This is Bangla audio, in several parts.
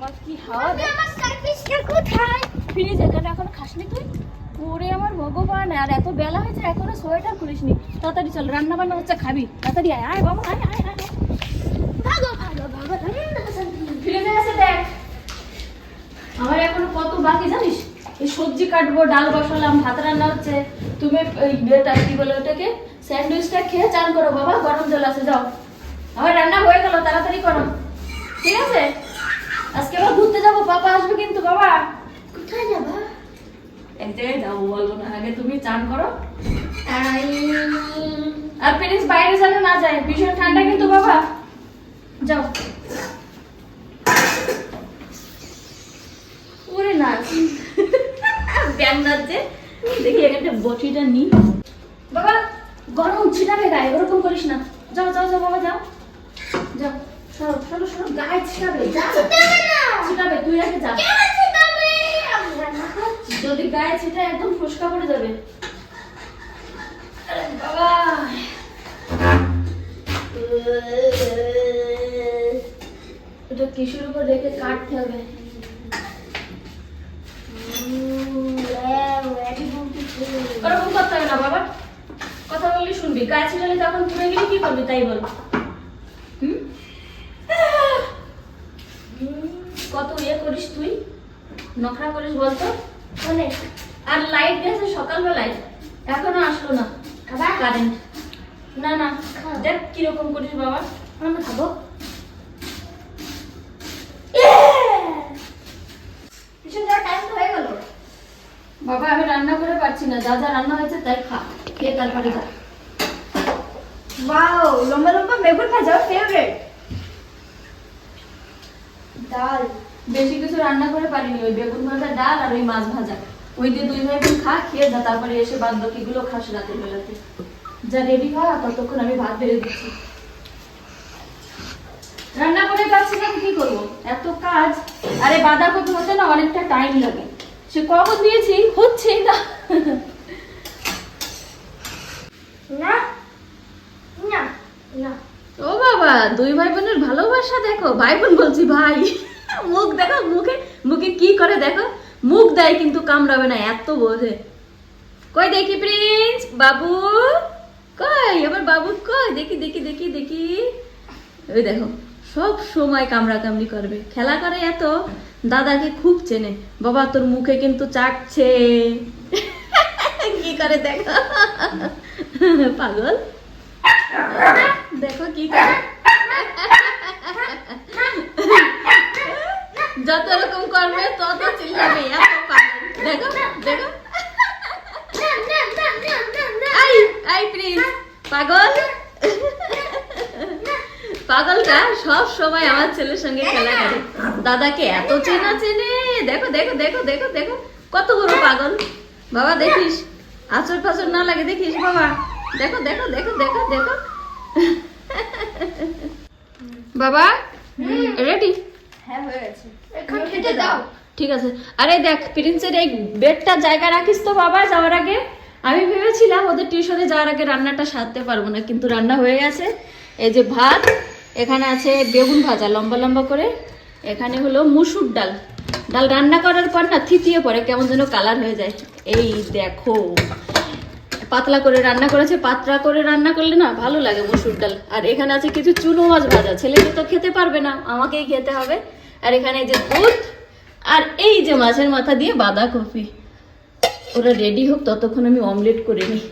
আমার কি হাওয়া দেখ ফ্রিজ এখানে এখন খাসনি তুই? ওরে আমার ভগবান আর এত বেলা হয়েছে এখনও সোয়েটার খুলিসনি। তাড়াতাড়ি চল রান্না বান্না হচ্ছে খাবি। তাড়াতাড়ি আয় আয় বাবা আয় আয় আয় ভাগো ভাগো দেখ। আমার এখনও কত বাকি জানিস? এই সবজি কাটবো ডাল বসালাম ভাত রান্না হচ্ছে। তুমি ইয়েটা কি বলে ওটাকে? স্যান্ডউইচটা খেয়ে চান করো বাবা গরম জল আছে যাও। আমার রান্না হয়ে গেল তাড়াতাড়ি করো। ঠিক আছে? আজকে আবার ঘুরতে যাব পাপা আসবে কিন্তু বাবা। কোথায় যাবা? এক জায়গায় যাব বলব না আগে তুমি চান করো। আর প্লিজ বাইরে যেন না যায় ভীষণ ঠান্ডা কিন্তু বাবা। যাও। ওরে না ব্যায়াম যাচ্ছে দেখি একটা বটিটা নি। বাবা গরম ছিটাবে গায়ে ওরকম করিস না। যাও যাও যাও বাবা যাও। যাও। সরো সরো সরো গায়ে ছিটাবে ছিটাবে তুই আগে যা। যদি গায়ে ছিটা একদম ফুসকা পড়ে যাবে। বাবা। এটা কিশোর উপর রেখে কাটতে হবে? ওরকম করতে হবে না বাবা। কথা বললি শুনবি। গায়ে ছিটালে তখন পুড়ে গেলে কি করবি? তাই বল হুম? হুম, কত ইয়ে করিস তুই নখরা করিস বলতো? অনেক আর লাইট গেছে সকালবেলায় এখনও আসলো না। আবার কারেন্ট না না। দেখ কীরকম করিস বাবা। আমরা খাব। হয়ে বাবা আমি রান্না করে পারছি না। যা যা রান্না হয়েছে তাই খা। খেয়ে তারপরে খা। ওয়াও লম্বা লম্বা বেগুন ভাজা ফেভারিট ডাল বেশি কিছু রান্না করে পারিনি ওই বেগুন ভাজা ডাল আর ওই মাছ ভাজা। ওই দিয়ে দুই ভাই বোন খা খেয়ে যা তারপরে এসে বাদ বাকিগুলো খাস রাতের বেলাতে। যা রেডি হয় ততক্ষণ আমি ভাত বেড়ে দিচ্ছি। রান্না করে না কি করব? এত কাজ। আরে বাঁধাকপি হতে না অনেকটা টাইম লাগে। সে কখন দিয়েছি? হচ্ছেই না। না না না। ও বাবা দুই ভাই বোনের ভালোবাসা দেখো। ভাই বোন বলছি ভাই। মুখ দেখো, মুখে মুখে কি করে দেখো? মুখ দেয় কিন্তু কামড়াবে না, এত বোঝে। কই দেখি প্রিন্স? বাবু? কই? আমার বাবু কই? দেখি দেখি দেখি দেখি। ওই দেখো, সব সময় কামড়া কামড়ি করবে। খেলা করে এত, দাদাকে খুব চেনে। বাবা তোর মুখে কিন্তু চাটছে। কি করে দেখো? পাগল? দেখো কি করে। যত রকম করবে তত চিল্লাবে এত পাগল। দেখো দেখো। আই আই পাগল। পাগলটা সব সময় আমার ছেলের সঙ্গে খেলা করে। দাদাকে এত চেনা চেনে। দেখো দেখো দেখো দেখো দেখো। কত বড় পাগল। বাবা দেখিস। আচর ফাচর না লাগে দেখিস বাবা। দেখো দেখো দেখো দেখো দেখো। বাবা রেডি হ্যাঁ হয়ে গেছে। এখন খেতে দাও। ঠিক আছে। আরে দেখ, প্রিন্সের এই বেডটা জায়গা রাখিস তো বাবা যাওয়ার আগে। আমি ভেবেছিলাম ওদের টিউশনে যাওয়ার আগে রান্নাটা সারতে পারব না, কিন্তু রান্না হয়ে গেছে। এই যে ভাত, এখানে আছে বেগুন ভাজা, লম্বা লম্বা করে। এখানে হলো মুসুর ডাল। ডাল রান্না করার পর না থিতিয়ে পরে কেমন যেন কালার হয়ে যায়। এই দেখো। পাতলা করে রান্না করেছে, পাতলা করে রান্না করলে না ভালো লাগে মসুর ডাল। আর এখানে আছে কিছু চুনো মাছ ভাজা। ছেলেকে তো খেতে পারবে না, আমাকেই খেতে হবে। আর এখানে যে দুধ আর এই যে মাছের মাথা দিয়ে বাঁধাকপি। ওরা রেডি হোক ততক্ষণ আমি অমলেট করে নিই।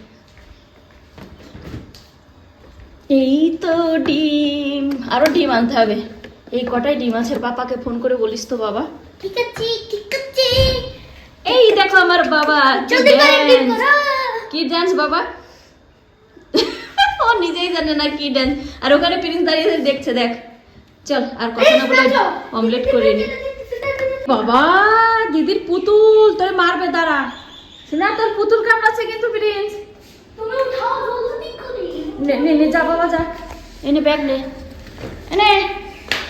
এই তো ডিম আরও ডিম আনতে হবে। এই কটাই ডিম আছে পাপাকে ফোন করে বলিস তো বাবা। ঠিক আছে ঠিক আছে। এই দেখো আমার বাবা কি জলদি করে ডিম dance। কি ডান্স বাবা? ও নিজেই জানে না কি ডান্স আর ওখানে প্রিন্স দাঁড়িয়ে দেখছে দেখ। চল আর কথা না বলে অমলেট করে নি। বাবা দিদির পুতুল তোরে মারবে দাঁড়া। না তোর পুতুল কামড়াচ্ছে কিন্তু প্রিন্স নে নে নে যা বাবা যা। এনে ব্যাগ নে। এনে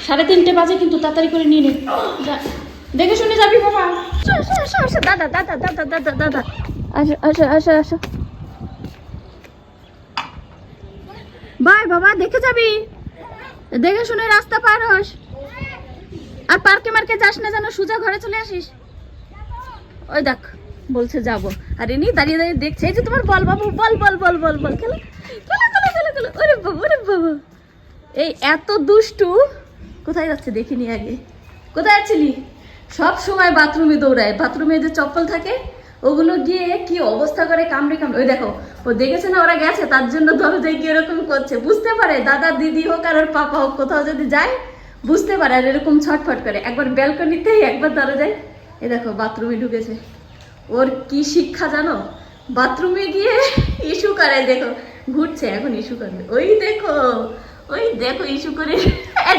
সাড়ে তিনটে বাজে কিন্তু তাড়াতাড়ি করে নিয়ে নে। দেখে শুনে যাবি বাবা। আসো আসো দাদা দাদা দাদা দাদা দাদা। আসো আসো আসো আসো। বাই বাবা দেখে যাবি? দেখে শুনে রাস্তা পার হোস। আর পার্কে মার্কে যাস না যেন সোজা ঘরে চলে আসিস। ওই দেখ, বলছে যাব। আর ইনি দাঁড়িয়ে দাঁড়িয়ে দেখছে। এই যে তোমার বল বাবু, বল বল বল বল বল, খেলো। খেলো খেলো খেলো খেলো। ওরে বাবু ওরে বাবু। এই এত দুষ্টু। কোথায় যাচ্ছে দেখিনি আগে। কোথায় আছিলি? সব সময় বাথরুমে দৌড়ায়। বাথরুমে যে চপ্পল থাকে ওগুলো গিয়ে কি অবস্থা করে কামড়ে কামড়ে ওই দেখো, ও দেখেছে না ওরা গেছে? তার জন্য দরজায় গিয়ে এরকম করছে। বুঝতে পারে দাদা, দিদি হোক আর ওর পাপা হোক, কোথাও যদি যায়, বুঝতে পারে আর এরকম ছটফট করে। একবার ব্যালকনিতেই একবার দরজায় এ দেখো, বাথরুমে ঢুকেছে। ওর কি শিক্ষা জানো? বাথরুমে গিয়ে ইস্যু করে, দেখো, ঘুরছে, এখন ইস্যু করবে। ওই দেখো ওই দেখো ইস্যু করে।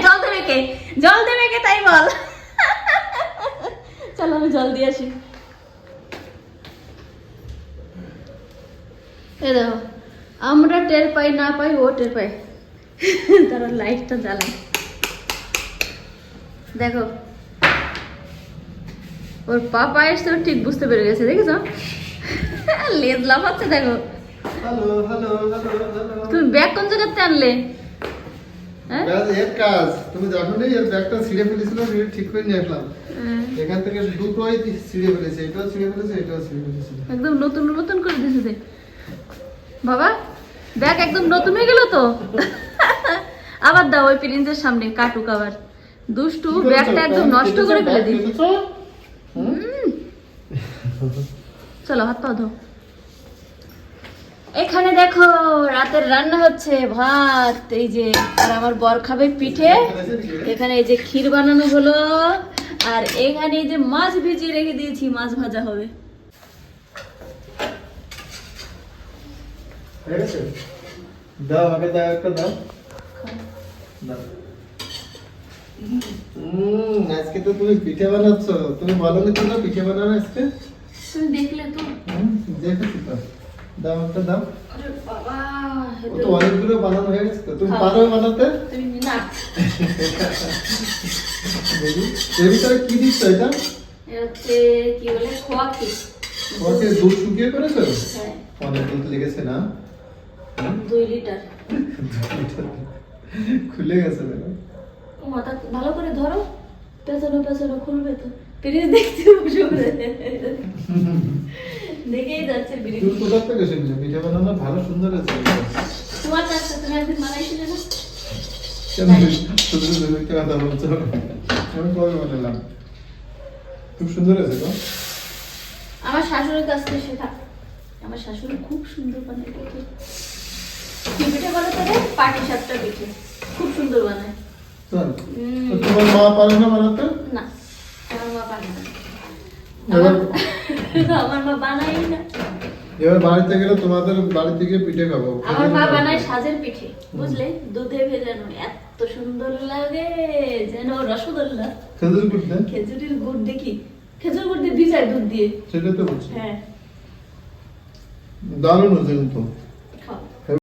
জল দেবে কে জল দেবে কে তাই বল। চলো, আমি জল দিয়ে আসি। এ দেখো আমরা টের পাই না পাই ও টের পাই তারা লাইটটা জ্বালায়। দেখো ওর পাপা এসে ঠিক বুঝতে পেরে গেছে দেখেছ? লেজ লাফাচ্ছে দেখো। তুমি ব্যাগ কোন জায়গাতে আনলে? হ্যাঁ? কাজ তুমি যখনই এর ব্যাগটা ছিঁড়ে ফেলেছিল আমি ঠিক করে নিয়ে আসলাম। হ্যাঁ, এখান থেকে দুটোই ছিঁড়ে ফেলেছে এটাও ছিঁড়ে ফেলেছে এটাও ছিঁড়ে ফেলেছে। একদম নতুন নতুন করে দিয়েছে বাবা ব্যাগ একদম নতুন হয়ে গেল তো? আবার দাও ওই প্রিন্সের সামনে কাটুক আবার। দুষ্টু ব্যাগটা একদম নষ্ট করে ফেলে দিই? চলো হাত পাও ধো। এখানে দেখো রাতের রান্না হচ্ছে ভাত এই যে আর আমার বর খাবে পিঠে। এখানে এই যে ক্ষীর বানানো হলো আর এখানে এই যে মাছ ভিজিয়ে রেখে দিয়েছি মাছ ভাজা হবে। হয়ে গেছে? দাও আগে দাও একটা দাও। দাও। উম, আজকে তো তুমি পিঠে বানাচ্ছ। তুমি বলো নি তোমরা পিঠে বানানো আজকে? তুমি দেখলে তো। হুম, দেখেছি তো। দাও একটা দাও। বাবা ও তো অনেকগুলো বানানো হয়ে গেছে তো। তুমি। পারো বানাতে? তুমি না। দেখি এর ভিতরে কি দিচ্ছ এটা? এটা কি বলে খোয়া দুধ শুকিয়ে করেছ? হ্যাঁ। অনেক দুধ লেগেছে না? দুই লিটার। খুলে গেছে দেখো। মাথা ভালো করে ধরো। পেছানো পেছানো খুলবে তো। ব্রিজ দেখতে বসে দেখেই যাচ্ছে ব্রিজ দুধ কোথার থেকে শিখলে? পিঠে বানানো ভালো সুন্দর হয়েছে তোমার কাছে তুমি একদিন বানাইছিলে না? কেন শুধু শুধু কথা বলছো? আমি কবে বানালাম। খুব সুন্দর হয়েছে গো আমার শাশুড়ির কাছ থেকে শেখা। আমার শাশুড়ি খুব সুন্দর বানায় বলো তো পাটি সাপটা পিঠে। খুব সুন্দর বানায়। চল। উম, তো তোমার মা পারে না বানাতে? না আমার মা বানায় না। আমার- আমার মা বানাই না। এবার বাড়িতে গেলে তোমাদের বাড়ি থেকে পিঠে খাব। আমার মা বানায় সাজের পিঠে বুঝলে? দুধে ভেজানো এত সুন্দর লাগে যেন রসগোল্লা। খেজুর খেজুরের গুড় দেখি। খেজুর গুড় দিয়ে ভিজায় দুধ দিয়ে। সেটা তো হ্যাঁ। দারুণ হয়েছে কিন্তু